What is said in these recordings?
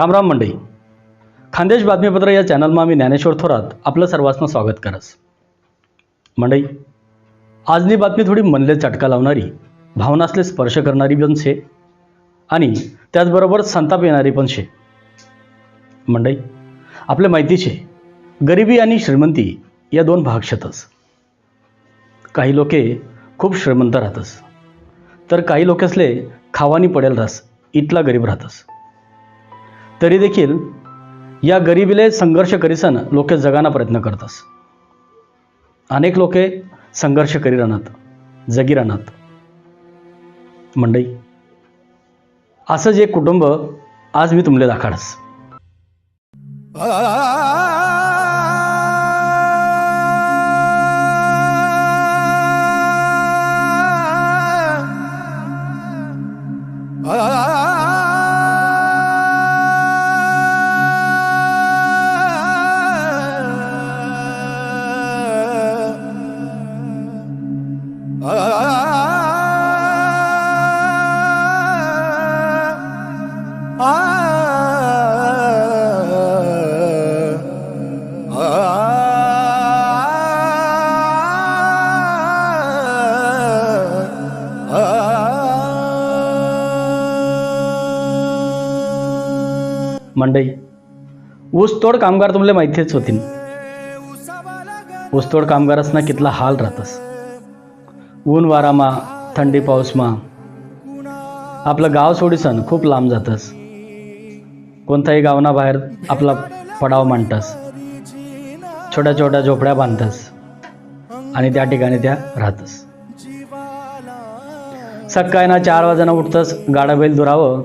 राम राम मंडई खानदेश बातमीपत्र या चॅनलमा मी ज्ञानेश्वर थोरात आपलं सर्वांना स्वागत करस. मंडई आजनी बातमी थोडी मनले चटका लावणारी भावनासले स्पर्श करणारी पण शे आणि त्याचबरोबर संताप येणारी पण शे. मंडई आपले माहिती शे गरिबी आणि श्रीमंती या दोन भाग शेतस. काही लोके खूप श्रीमंत राहतस. तर काही लोकेसले खावानी पडेल रास इथला गरीब राहतस. तरी देखील या गरिबीले संघर्ष करीसन लोके जगाना प्रयत्न करतस अनेक लोके संघर्ष करी राहणार जगी राहणार मंडई असं एक कुटुंब आज मी तुमले दाखाडस मंडई. ऊसतोड कामगार तुमले माहितीच होतीन ऊसतोड कामगारसना कितला हाल राहतस. ऊन वारामा थंडी पाऊसमा आपलं गाव सोडीसन खूप लांब जातस. कोणताही गावना बाहेर आपला पडाव मांडतस. छोट्या छोट्या झोपड्या बांधतस. आणि त्या ठिकाणी त्या राहतस. सकाळी ना चार वाजांना उठतस गाडा बैल दुरावं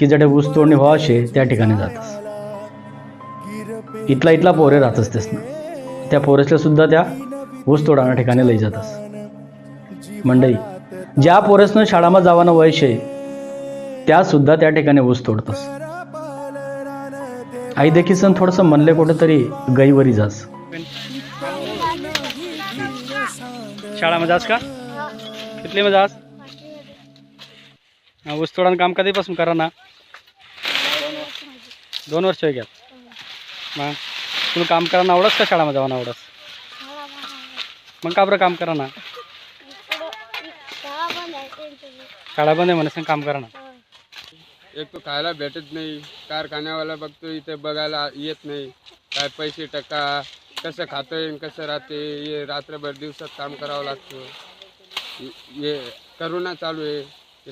की जडे ऊस तोडणी व्हावशे त्या ठिकाणी जातस इथला इथला पोरे राहतस तेस ना त्या पोरेसला सुद्धा त्या ऊस तोडाना ठिकाणी लई जातस. मंडई ज्या पोरेसनं शाळामा जावानं वयशे त्या सुद्धा त्या ठिकाणी ऊस तोडतस. आई देखील थोडंसं म्हणले कुठेतरी गईवरी जास. शाळामध्ये जास का? कितली मध्ये जास? हा, काम कधीपासून करा ना? दोन वर्ष घ्या मग तुला काम करायला आवडस का शाळामध्ये जाऊन आवडस? मग का बरं काम करा ना? शाळा बंद आहे म्हणून काम करा ना. एक तो खायला भेटत नाही कारखान्यावाला बघतो इथे बघायला येत नाही. काय पैसे टका कसं खातोय कसं राहते हे रात्रभर दिवसात काम करावं लागतं. हे करोना चालू आहे.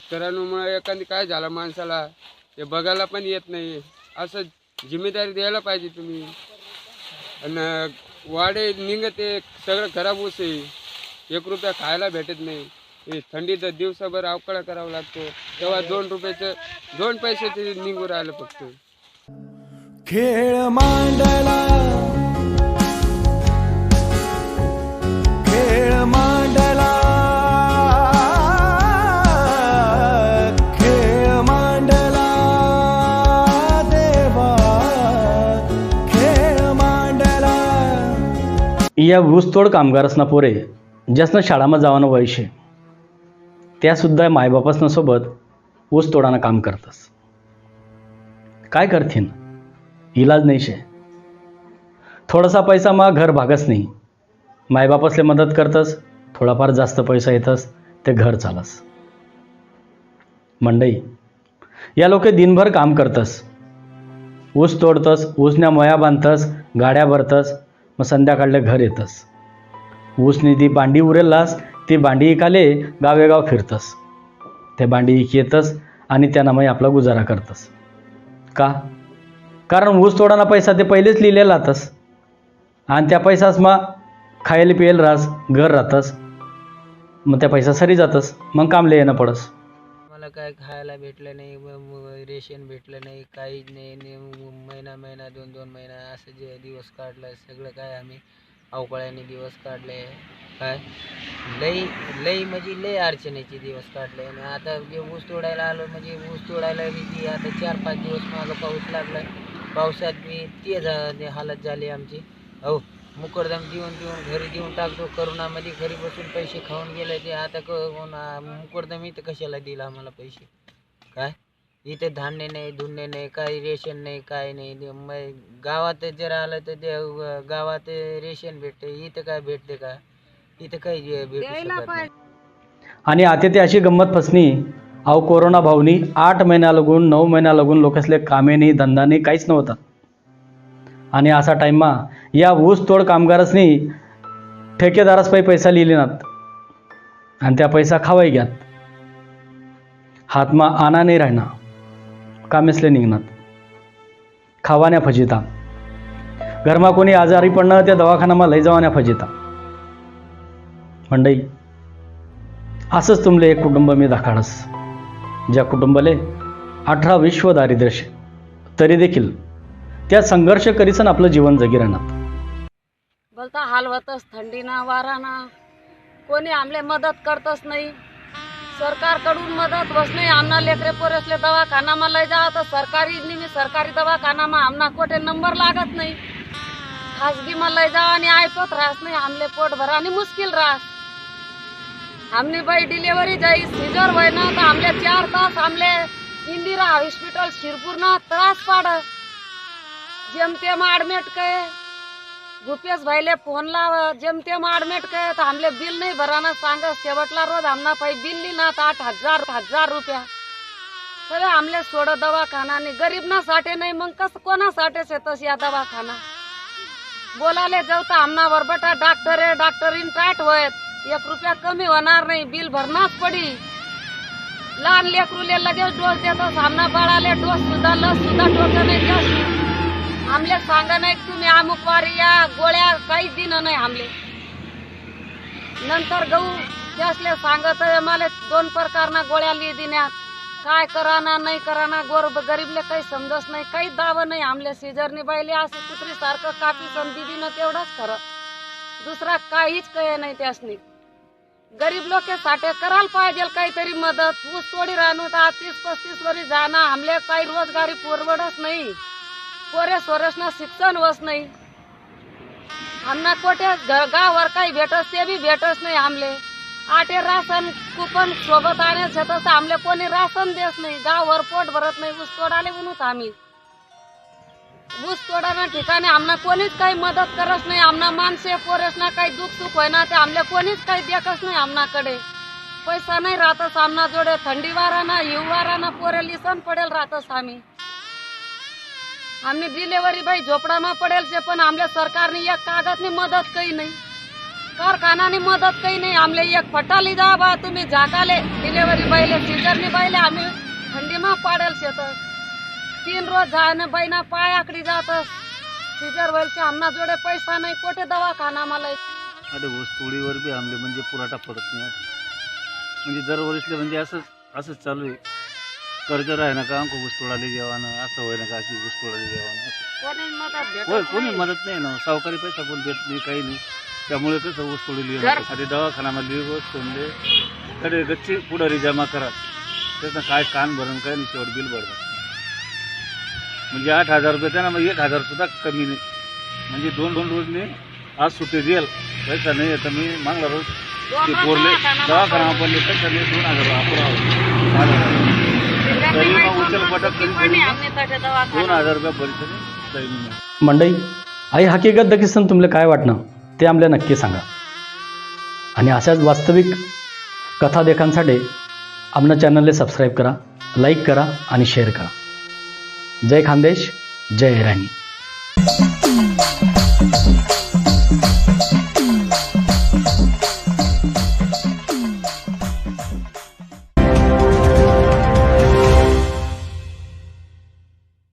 ते एखादी काय झालं माणसाला ते बघायला पण येत नाही. असं जिम्मेदारी द्यायला पाहिजे तुम्ही. आणि वाडे निघते सगळं खराब ऊस आहे एक रुपया खायला भेटत नाही. हे थंडीत दिवसाभर अवकाळा करावा लागतो. तेव्हा दोन रुपयाचं दोन पैशाचे निघू राहिलं फक्त. खेळ मांडला या ऊसतोड कामगारसना पोरे ज्यासनं शाळाમાં जावानं वय शे त्यासुद्धा मायबापासनं सोबत ऊस तोडानं काम करतस. काय करतीन? इलाज नाही शे थोडासा पैसा मा घर भागस नाही. मायबापासले मदत करतस थोडाफार जास्त पैसा येतस ते घर चालस. मंडई या लोके दिनभर काम करतस. ऊस तोडतस ऊसण्या मया बांधतस गाड्या भरतस मग संध्याकाळले घर येतस. ऊस ती भांडी उरेललास ती भांडी इकाले गावेगाव फिरतस. ते भांडी इक येतस आणि त्यांना मग आपला गुजारा करतस. का? कारण ऊस तोडाना पैसा ते पहिलेच लिहिलेला राहतस आणि त्या पैसाच मग खायला पियला राहस घर राहतस मग त्या पैसा सरी जातस. मग कामले येणं पडस. काय खायला भेटलं नाही रेशन भेटलं नाही काहीच नाही ने- महिना महिना दोन दोन महिना असं जे दिवस काढलं सगळं काय आम्ही अवकाळ्याने दिवस काढले काय? लई लई म्हणजे लई अडचणीचे दिवस काढले. आणि आता जे ऊस तोडायला आलो म्हणजे ऊस तोडायला बी ती आता चार पाच दिवस मागं पाऊस लागला. पावसात बी ते हालत झाली आमची. अहो मुकरदम देऊन देऊन घरी देऊन टाकतो. करोनामध्ये घरी बसून पैसे खाऊन गेले ते आता क मुकरदम इथं कशाला दिला आम्हाला पैसे? काय? इथे धान्य नाही धुन्य नाही काही रेशन नाही काही नाही. ते मै- गावात जर आलं तर ते गावात रेशन भेटते इथं काय भेटते का? इथं काही जे भेटू शकत नाही. आणि आता ते अशी गंमत फसणी. अहो कोरोना भावनी आठ महिन्या लागून नऊ महिन्या लागून लोकसले कामे नाही धंदा नाही काहीच नव्हता. आणि असा टाईममा या ऊसतोड कामगारसनी ठेकेदारास पायी पैसा लिहिले नात आणि त्या पैसा खावाय घ्यात. हातमा आना नाही राहणार कामेसले निघणार खावान्या फजिता. घरमा कोणी आजारी पडणं त्या दवाखानामा लय जावान्या फजिता. मंडई असंच तुमले एक कुटुंब मी दाखाडस. ज्या कुटुंबाले अठरा विश्व दारिद्र्य तरी देखील त्या संघर्ष करीसन आपलं जीवन जगी राहणार. बोलता हाल होतच थंडीना वाराना कोणी आमले मदत करतच नाही. सरकारकडून मदत बस नाही. आमना लेकरे पोरेसले दवाखानामा लय जा तर सरकारी निमी सरकारी दवाखानामा आमना कोठे नंबर लागत नाही. खासगीमा लय जा आणि ऐकत राहत नाही. आमले पोट भरा आणि मुश्किल राहत. आमनी बाई डिलेवरी जाई सिजर होय ना तर आमले चार तास आमले इंदिरा हॉस्पिटल शिरपूरना त्रास पाडत. जेमतेम ॲडमिट काय भूपेश भाईले फोन लाव. जेमतेम ॲडमिट काय तर हमले बिल नाही भराना सांग शेवटला रोज आमना पाई बिल लिहिना तर आठ हजार हजार रुपया. तर आमले सोड दवाखाना आणि गरीब ना साठे नाही मग कसं कोणा साठे शेतस या दवाखाना? बोलाले जाऊ तर आमना वरबटा डॉक्टर आहे डॉक्टरीन टाट होत एक रुपया कमी होणार नाही. बिल भरणाच पडी. लहान लेकरूले लगेच डोस देतो सामना बाळाले डोस सुद्धा लस सुद्धा टोकन नाही. आमले सांगा नाही तुम्ही अमुक वारी या गोळ्या काहीच दिनं नाही आमले नंतर गहू त्यासले सांगत मला दोन प्रकारना गोळ्या लिहि दिण्यात काय कराना नाही कराना गोर गरीबले काही समजत नाही काही दाव नाही आमले सीजरनी बाईले असं कुत्री सारखं कापी सण ना तेवढंच खरं दुसरा काहीच कळे नाही त्यासनी। गरीब लोक साठे करायला पाहिजे काहीतरी मदत ऊस तोडी राहणं तर तीस पस्तीस वरी जाणं आमले काही रोजगारी पुरवडच नाही। पोरे सोरसना शिक्षण होत नाही. आमना कोठे गावावर काही भेटत ते बी भेटस नाही आमले. आटे राशन कुपन सोबत आणत शेतस आमले कोणी राशन देत नाही. गावावर पोट भरत नाही ऊस तोडाले म्हणून आम्ही. ऊस तोडाना ठिकाणी आमना कोणीच काही मदत करत नाही. आमना माणसे पोरेसना काही दुःख सुख होईना ते आमले कोणीच काही देखस नाही आमनाकडे. पैसा नाही राहतच आमना जोडे थंडी वाराना हिव ना पोरे लिसन पडेल राहतच आम्ही. आम्ही डिलेवरी बाई झोपडामा पडेल से पण आमल्या सरकारने एक कागदनी मदत काही नाही. कारखानाने मदत काही नाही. आमले एक फटा जा बा तुम्ही झाकाले. डिलेवरी बाईले सीजरनी बाईले आम्ही थंडीमा पाडेल शेतस तीन रोज जाणं बाईना पाय आकडी जात. सीजर व्हायचे आमना जोडे पैसा नाही कोठे दवाखाना मला अरे हो, ऊस तोडीवर बी आमले म्हणजे पुराटा पडत नाही. म्हणजे दरवर्षीले म्हणजे असंच असंच चालू आहे. कर्ज राही ना का? अंक ऊस तोडाले जेवानं असं होय ना का? अशी ऊस तोडाले जेवानं असं. कोणी मदत भेटत होय कोणी नाही. मदत नाही ना. सावकारी पैसा कोण देत नाही काही नाही. त्यामुळे कसं ऊस तोडली आधी दवाखान्यामध्ये ऊस तोडले कडे गच्ची पुढारी जमा करा. त्याचं काय कान भरून काय नाही शेवट बिल भरणं म्हणजे आठ हजार रुपये त्यांना मग एक हजार सुद्धा कमी नाही. म्हणजे दोन दोन रोजने आज सुट्टी देईल पैसा नाही आता मी मागला रोज ते रोज पोरले दवाखाना दवाखाना पडले. दोन हजार तरी मग दोन उचल पटक. हजार रुपये परिस्थिती काही नाही मंडई आई हकीकत दखीसन तुमले काय वाटणं ते आमले नक्की सांगा आणि अशाच वास्तविक कथा देखांसाठी आमच्या चॅनलले सबस्क्राईब करा लाईक करा आणि शेअर करा जय खानदेश जय राणी